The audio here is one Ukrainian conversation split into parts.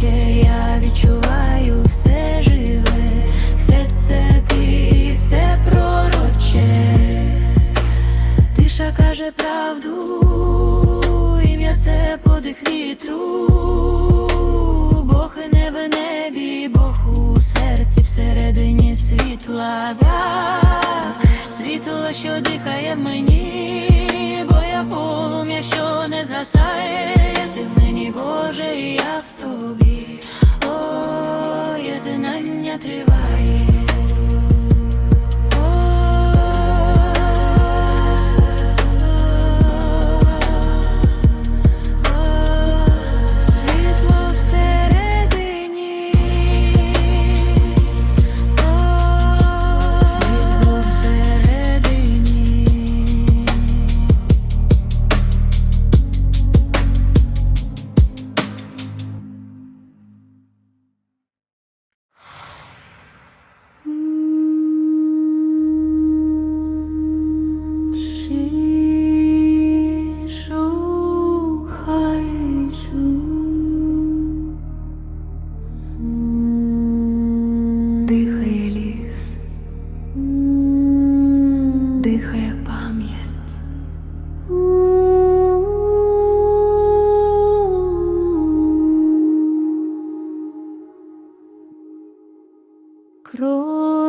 плаче, я відчуваю все живе, все це ти і все пророче, тиша каже правду, ім'я це подих вітру, Бог не в небі, Бог у серці всередині світла, світло, що дихає мені, бо я полум'я, що не згасає. Ти в мені Боже. я cruz.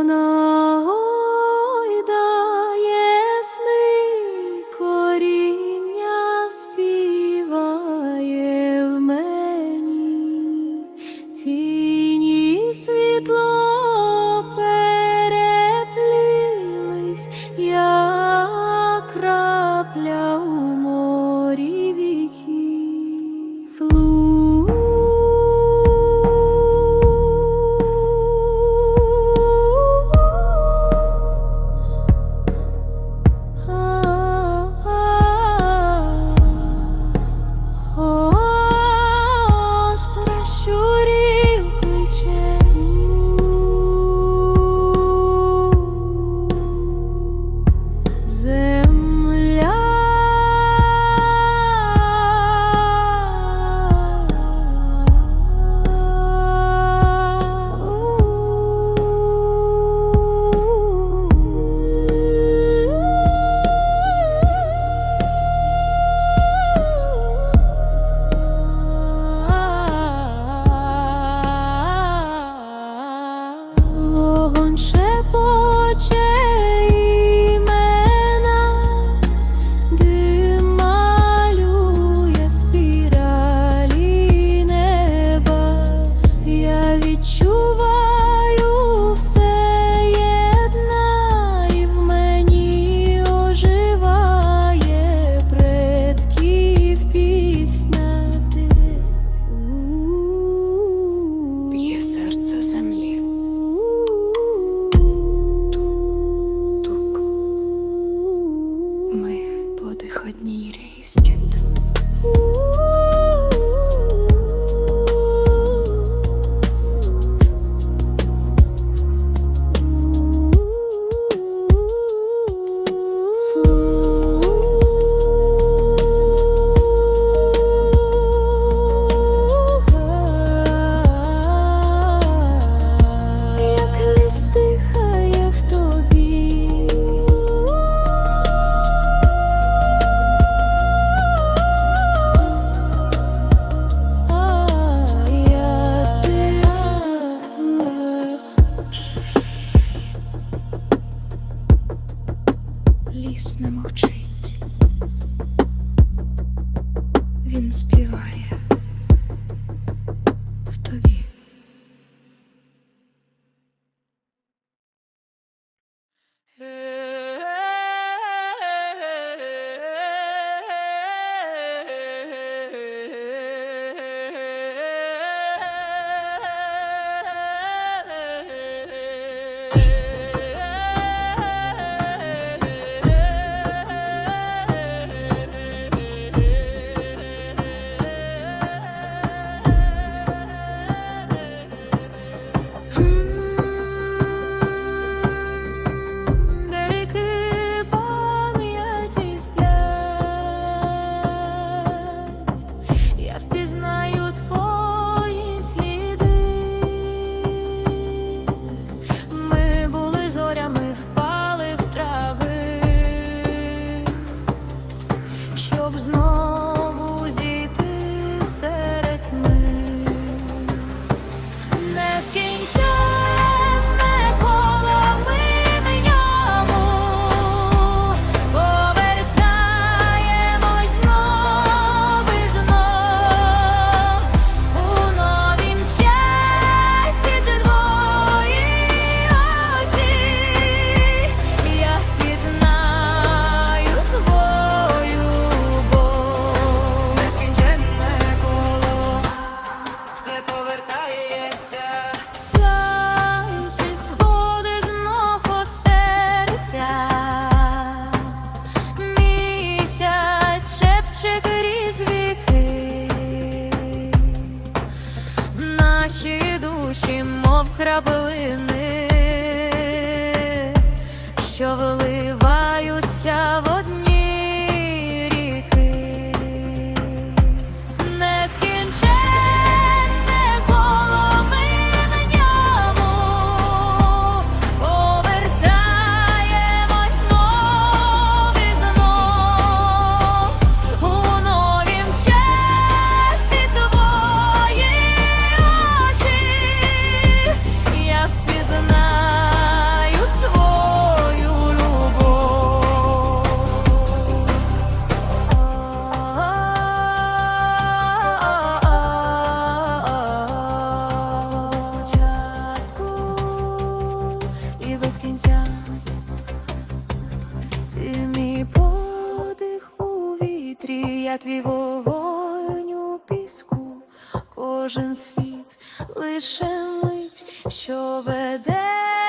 trouble in. кінця, ти мій подих у вітрі, я твій вогонь у піску, кожен світ лише мить, що веде.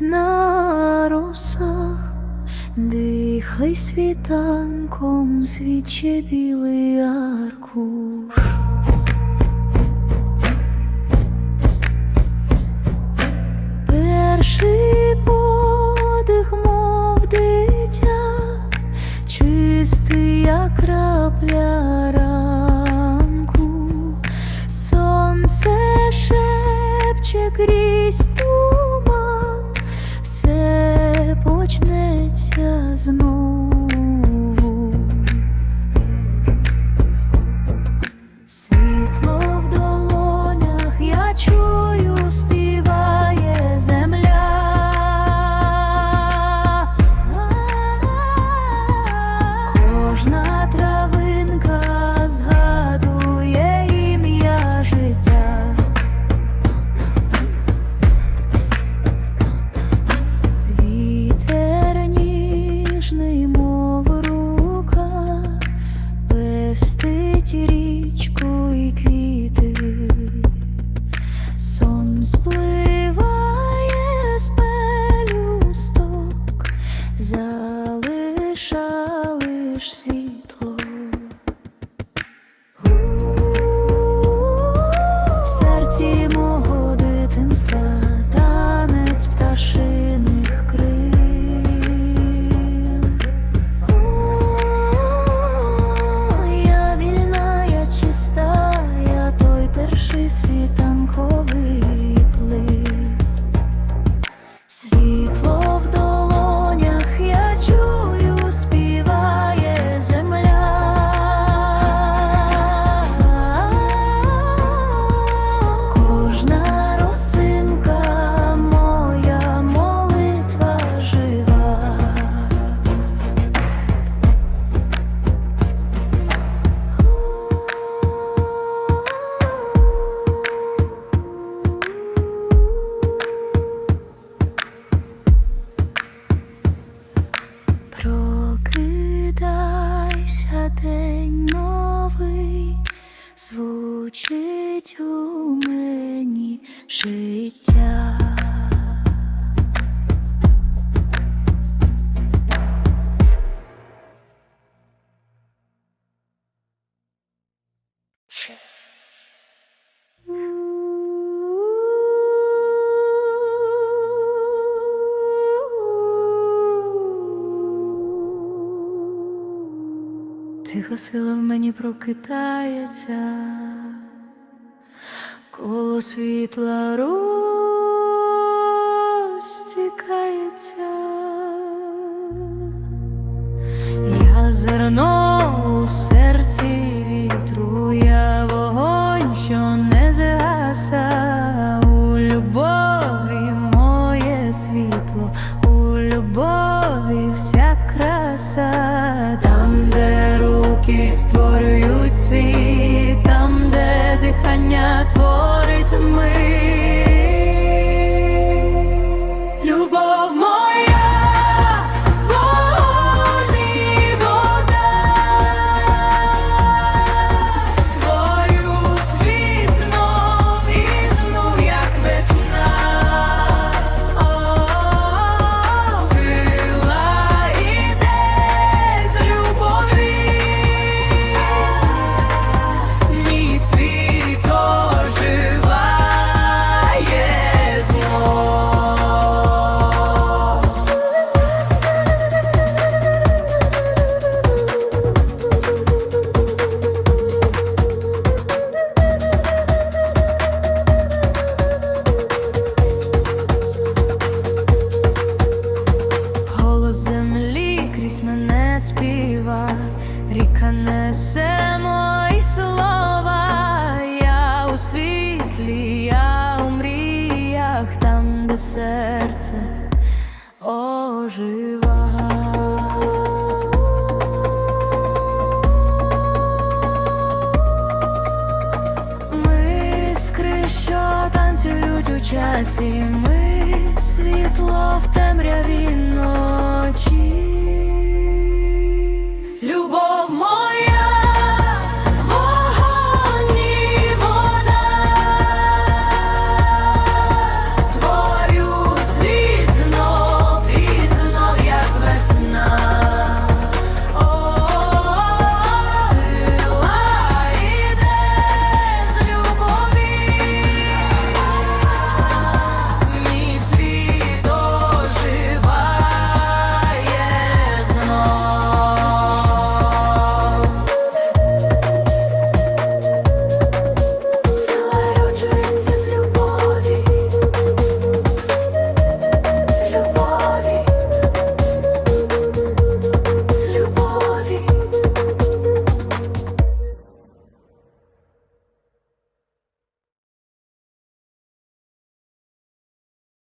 на росах, дихай світанком свіче білий аркуш. Перший подих мов дитя, чистий як рай. звучить у мені. сила в мені прокитається, коло світла розтікається, я зерно. sweet. співа, ріка несе.